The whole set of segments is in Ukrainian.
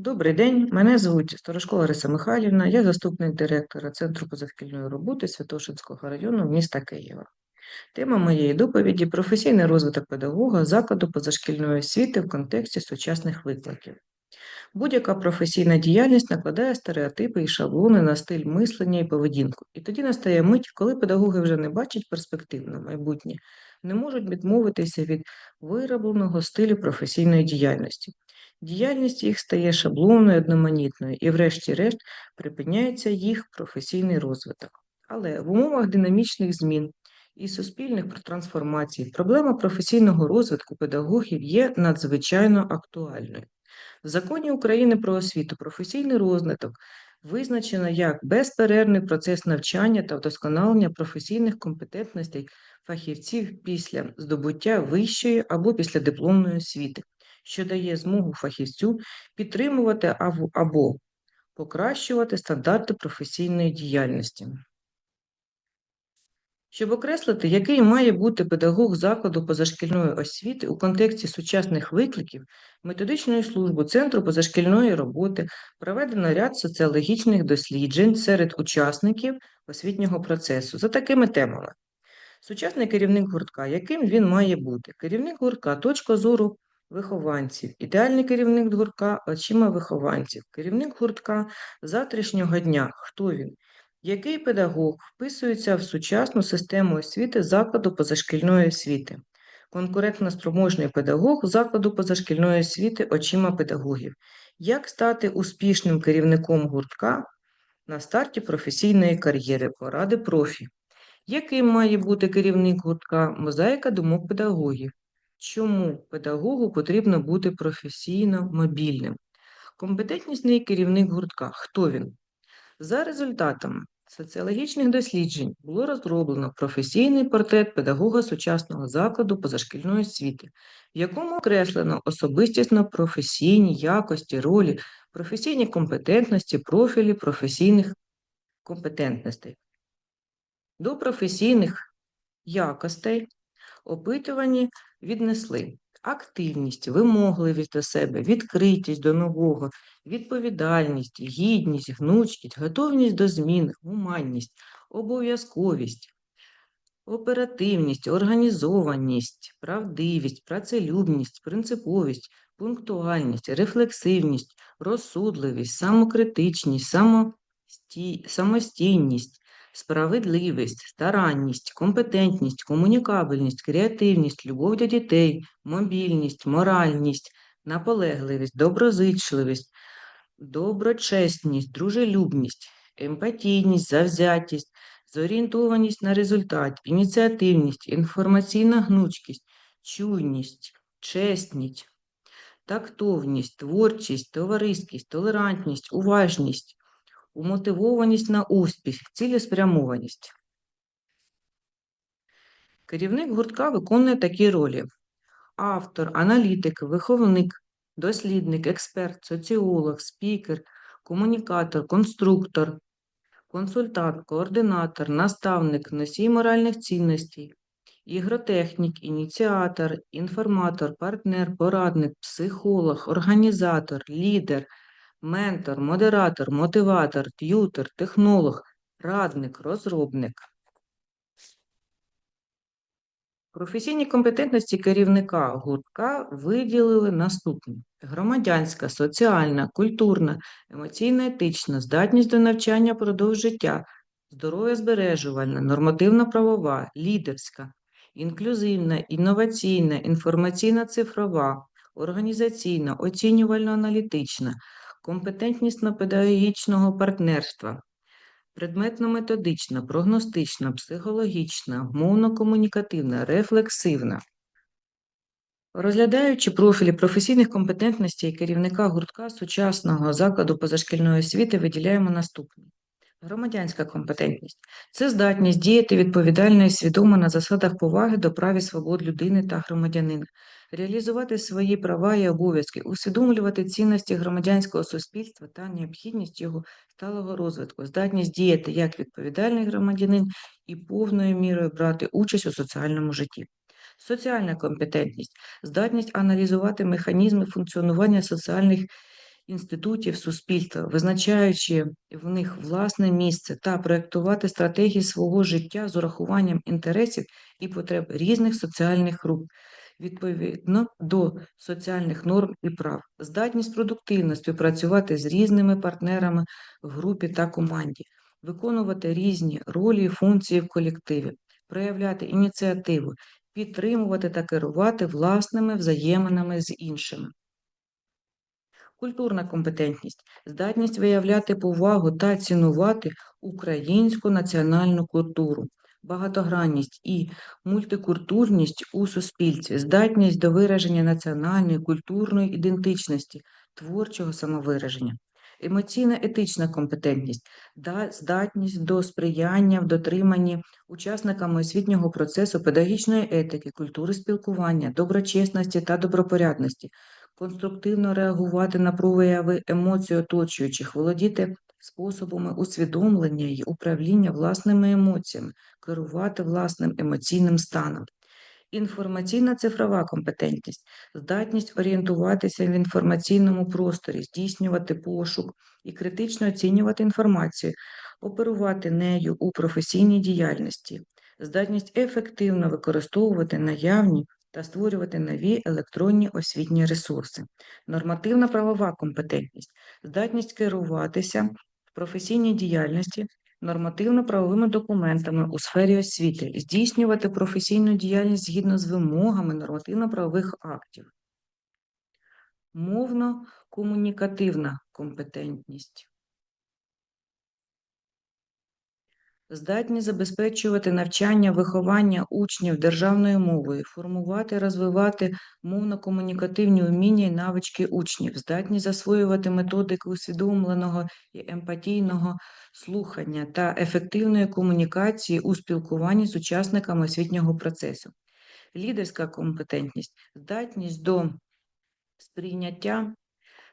Добрий день, мене звуть Сторожко Лариса Михайлівна, я заступник директора Центру позашкільної роботи Святошинського району міста Києва. Тема моєї доповіді професійний розвиток педагога закладу позашкільної освіти в контексті сучасних викликів. Будь-яка професійна діяльність накладає стереотипи і шаблони на стиль мислення і поведінку. І тоді настає мить, коли педагоги вже не бачать перспектив на майбутнє, не можуть відмовитися від виробленого стилю професійної діяльності. Діяльність їх стає шаблонною, одноманітною, і, врешті-решт, припиняється їх професійний розвиток. Але в умовах динамічних змін і суспільних трансформацій проблема професійного розвитку педагогів є надзвичайно актуальною. В законі України про освіту професійний розвиток визначено як безперервний процес навчання та вдосконалення професійних компетентностей фахівців після здобуття вищої або післядипломної освіти, що дає змогу фахівцю підтримувати або покращувати стандарти професійної діяльності. Щоб окреслити, який має бути педагог закладу позашкільної освіти у контексті сучасних викликів, методичною службою Центру позашкільної роботи проведено ряд соціологічних досліджень серед учасників освітнього процесу за такими темами. Сучасний керівник гуртка, яким він має бути? Керівник гуртка, точка зору вихованців, ідеальний керівник гуртка очима вихованців, керівник гуртка завтрашнього дня. Хто він? Який педагог вписується в сучасну систему освіти закладу позашкільної освіти? Конкурентно спроможний педагог закладу позашкільної освіти очима педагогів. Як стати успішним керівником гуртка на старті професійної кар'єри, поради профі? Яким має бути керівник гуртка мозаїка думок педагогів? Чому педагогу потрібно бути професійно мобільним? Компетентнісний керівник гуртка. Хто він? За результатами соціологічних досліджень було розроблено професійний портрет педагога сучасного закладу позашкільної освіти, в якому окреслено особистісно професійні якості, ролі, професійні компетентності, профілі професійних компетентностей. До професійних якостей опитувані віднесли. Активність, вимогливість до себе, відкритість до нового, відповідальність, гідність, гнучкість, готовність до змін, гуманність, обов'язковість, оперативність, організованість, правдивість, працелюбність, принциповість, пунктуальність, рефлексивність, розсудливість, самокритичність, самостійність, справедливість, старанність, компетентність, комунікабельність, креативність, любов до дітей, мобільність, моральність, наполегливість, доброзичливість, доброчесність, дружелюбність, емпатійність, завзятість, зорієнтованість на результат, ініціативність, інформаційна гнучкість, чуйність, чесність, тактовність, творчість, товариськість, толерантність, уважність, умотивованість на успіх, цілеспрямованість. Керівник гуртка виконує такі ролі: автор, аналітик, виховник, дослідник, експерт, соціолог, спікер, комунікатор, конструктор, консультант, координатор, наставник, носій моральних цінностей, ігротехнік, ініціатор, інформатор, партнер, порадник, психолог, організатор, лідер ментор, модератор, мотиватор, т'ютер, технолог, радник, розробник. Професійні компетентності керівника гуртка виділили наступні: громадянська, соціальна, культурна, емоційно-етична, здатність до навчання продовж життя, здоров'я збережувальна, нормативно-правова, лідерська, інклюзивна, інноваційна, інформаційна цифрова, організаційна, оцінювально-аналітична, компетентнісно-педагогічного партнерства, предметно-методична, прогностична, психологічна, мовно-комунікативна, рефлексивна. Розглядаючи профілі професійних компетентностей керівника гуртка сучасного закладу позашкільної освіти, виділяємо наступне. Громадянська компетентність. Це здатність діяти відповідально і свідомо на засадах поваги до прав і свобод людини та громадянина, реалізувати свої права і обов'язки, усвідомлювати цінності громадянського суспільства та необхідність його сталого розвитку, здатність діяти як відповідальний громадянин і повною мірою брати участь у соціальному житті. Соціальна компетентність, здатність аналізувати механізми функціонування соціальних інститутів суспільства, визначаючи в них власне місце та проєктувати стратегії свого життя з урахуванням інтересів і потреб різних соціальних груп. Відповідно до соціальних норм і прав, здатність продуктивно співпрацювати з різними партнерами в групі та команді, виконувати різні ролі і функції в колективі, проявляти ініціативу, підтримувати та керувати власними взаєминами з іншими. Культурна компетентність здатність виявляти повагу та цінувати українську національну культуру, багатогранність і мультикультурність у суспільстві, здатність до вираження національної культурної ідентичності, творчого самовираження. Емоційна етична компетентність, здатність до сприяння в дотриманні учасниками освітнього процесу педагогічної етики, культури спілкування, доброчесності та добропорядності, конструктивно реагувати на прояви емоцій оточуючих, володіти способами усвідомлення і управління власними емоціями, керувати власним емоційним станом. Інформаційна цифрова компетентність, здатність орієнтуватися в інформаційному просторі, здійснювати пошук і критично оцінювати інформацію, оперувати нею у професійній діяльності, здатність ефективно використовувати наявні та створювати нові електронні освітні ресурси, нормативна правова компетентність, здатність керуватися в професійній діяльності нормативно-правовими документами у сфері освіти, здійснювати професійну діяльність згідно з вимогами нормативно-правових актів, мовно-комунікативна компетентність. Здатні забезпечувати навчання, виховання учнів державною мовою, формувати, розвивати мовно-комунікативні уміння і навички учнів, здатні засвоювати методики усвідомленого і емпатійного слухання та ефективної комунікації у спілкуванні з учасниками освітнього процесу, лідерська компетентність, здатність до сприйняття,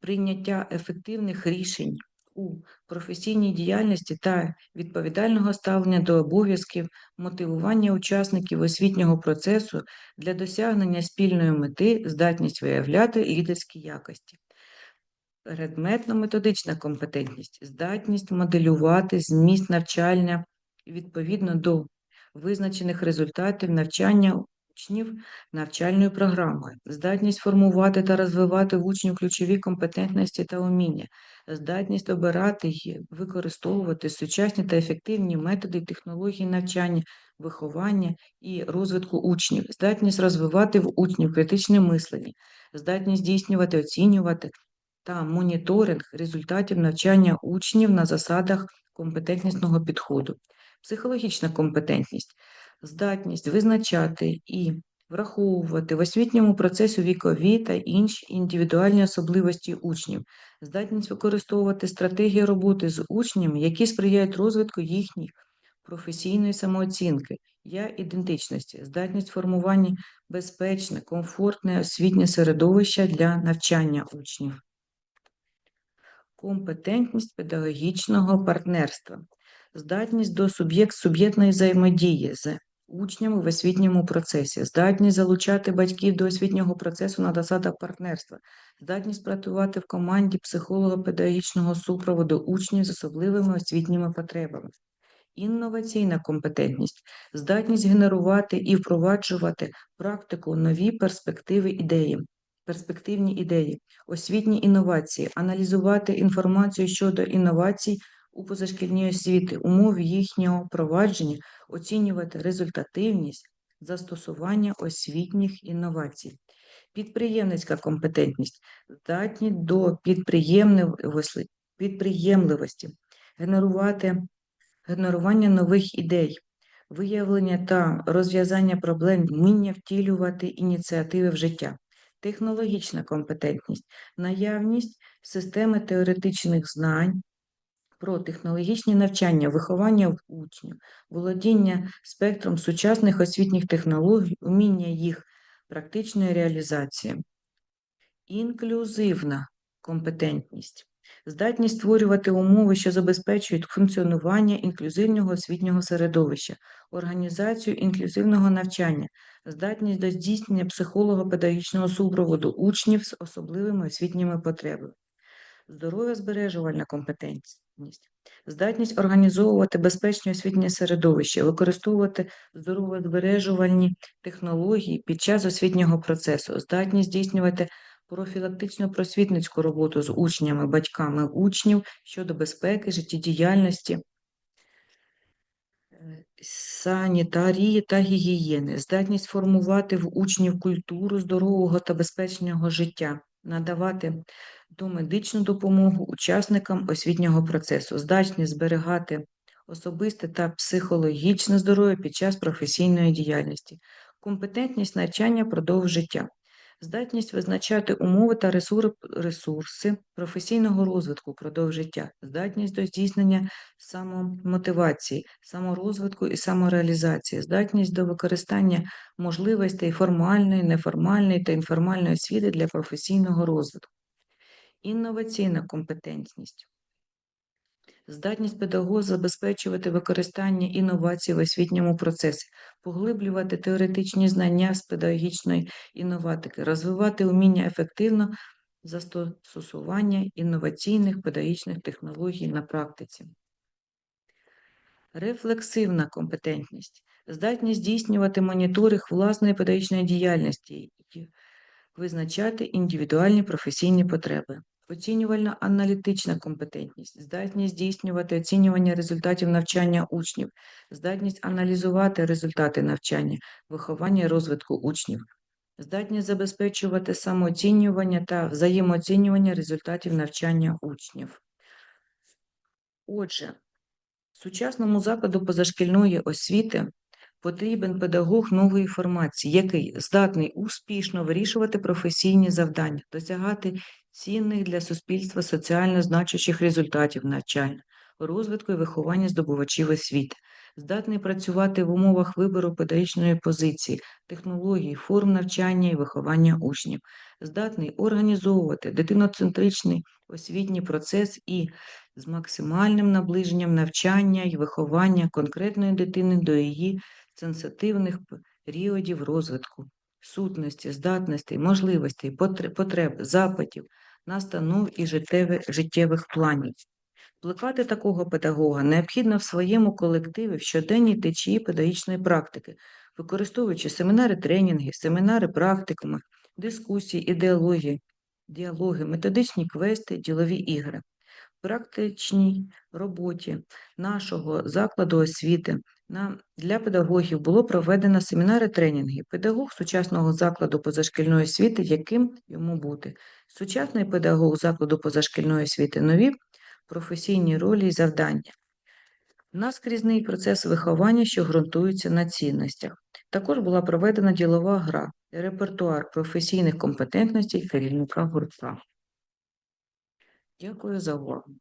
прийняття ефективних рішень у професійній діяльності та відповідального ставлення до обов'язків, мотивування учасників освітнього процесу для досягнення спільної мети, здатність виявляти лідерські якості. Предметно-методична компетентність, здатність моделювати зміст навчання відповідно до визначених результатів навчання учнів навчальною програмою, здатність формувати та розвивати в учнів ключові компетентності та уміння, здатність обирати і використовувати сучасні та ефективні методи і технології навчання, виховання і розвитку учнів, здатність розвивати в учнів критичне мислення, здатність здійснювати, оцінювати та моніторинг результатів навчання учнів на засадах компетентнісного підходу, психологічна компетентність, здатність визначати і враховувати в освітньому процесі вікові та інші індивідуальні особливості учнів, здатність використовувати стратегії роботи з учнями, які сприяють розвитку їхніх професійної самооцінки, я ідентичності, здатність формування безпечне, комфортне освітнє середовище для навчання учнів. Компетентність педагогічного партнерства, здатність до суб'єкт суб'єктної взаємодії з учнями в освітньому процесі, здатність залучати батьків до освітнього процесу на засадах партнерства, здатність працювати в команді психолого-педагогічного супроводу учнів з особливими освітніми потребами. Інноваційна компетентність, здатність генерувати і впроваджувати практику нові перспективи ідеї, перспективні ідеї, освітні інновації, аналізувати інформацію щодо інновацій у позашкільній освіти, умов їхнього провадження, оцінювати результативність застосування освітніх інновацій. Підприємницька компетентність, здатні до підприємливості, генерувати генерування нових ідей, виявлення та розв'язання проблем, вміння втілювати ініціативи в життя технологічна компетентність, наявність системи теоретичних знань про технологічні навчання, виховання учнів, володіння спектром сучасних освітніх технологій, уміння їх практичної реалізації, інклюзивна компетентність. Здатність створювати умови, що забезпечують функціонування інклюзивного освітнього середовища, організацію інклюзивного навчання, здатність до здійснення психолого-педагогічного супроводу учнів з особливими освітніми потребами, здоров'я-збережувальна компетентність, здатність організовувати безпечне освітнє середовище, використовувати здоров'я-збережувальні технології під час освітнього процесу, здатність здійснювати профілактичну просвітницьку роботу з учнями, батьками учнів щодо безпеки, життєдіяльності, е, санітарії та гігієни, здатність формувати в учнів культуру здорового та безпечного життя, надавати домедичну допомогу учасникам освітнього процесу, здатність зберігати особисте та психологічне здоров'я під час професійної діяльності, компетентність навчання продовж життя. Здатність визначати умови та ресурси професійного розвитку впродовж життя, здатність до здійснення самомотивації, саморозвитку і самореалізації, здатність до використання можливостей формальної, неформальної та інформальної освіти для професійного розвитку, інноваційна компетентність. Здатність педагога забезпечувати використання інновацій в освітньому процесі, поглиблювати теоретичні знання з педагогічної інноватики, розвивати уміння ефективно застосування інноваційних педагогічних технологій на практиці. Рефлексивна компетентність, здатність здійснювати моніторинг власної педагогічної діяльності визначати індивідуальні професійні потреби. Оцінювально-аналітична компетентність, здатність здійснювати оцінювання результатів навчання учнів, здатність аналізувати результати навчання, виховання і розвитку учнів, здатність забезпечувати самооцінювання та взаємооцінювання результатів навчання учнів. Отже, сучасному закладу позашкільної освіти потрібен педагог нової формації, який здатний успішно вирішувати професійні завдання, досягати цінних для суспільства соціально значущих результатів навчання, розвитку і виховання здобувачів освіти, здатний працювати в умовах вибору педагогічної позиції, технологій, форм навчання і виховання учнів, здатний організовувати дитиноцентричний освітній процес і з максимальним наближенням навчання і виховання конкретної дитини до її сенситивних періодів розвитку, сутності, здатностей, можливостей, потреб, запитів, настанов і життєвих планів. Плекати такого педагога необхідно в своєму колективі в щоденній течії педагогічної практики, використовуючи семінари тренінги, семінари практикуми, дискусії, ідеології, діалоги, методичні квести, ділові ігри. Практичній роботі нашого закладу освіти на, для педагогів було проведено семінари тренінги. Педагог сучасного закладу позашкільної освіти, яким йому бути. Сучасний педагог закладу позашкільної освіти нові професійні ролі і завдання. Наскрізний процес виховання, що ґрунтується на цінностях. Також була проведена ділова гра, репертуар професійних компетентностей керівника гуртка. Дякую за увагу.